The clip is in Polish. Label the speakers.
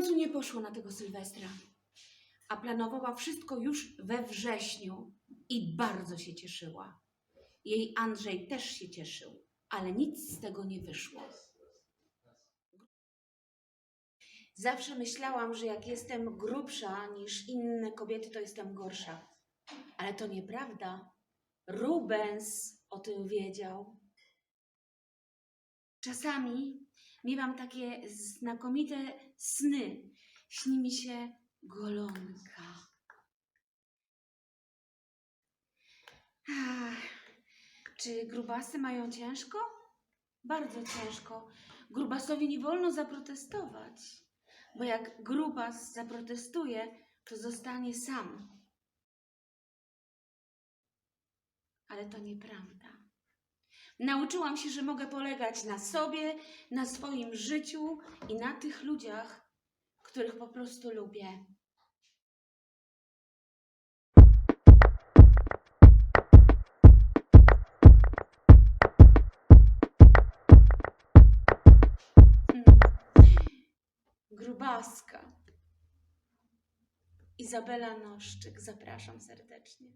Speaker 1: końcu nie poszło na tego Sylwestra, a planowała wszystko już we wrześniu i bardzo się cieszyła. Jej Andrzej też się cieszył, ale nic z tego nie wyszło. Zawsze myślałam, że jak jestem grubsza niż inne kobiety, to jestem gorsza. Ale to nieprawda. Rubens o tym wiedział. Czasami miewam takie znakomite sny. Śni mi się golonka. Ach, czy grubasy mają ciężko? Bardzo ciężko. Grubasowi nie wolno zaprotestować, bo jak grubas zaprotestuje, to zostanie sam. Ale to nieprawda. Nauczyłam się, że mogę polegać na sobie, na swoim życiu i na tych ludziach, których po prostu lubię. Hmm. Grubaska. Izabela Noszczyk, zapraszam serdecznie.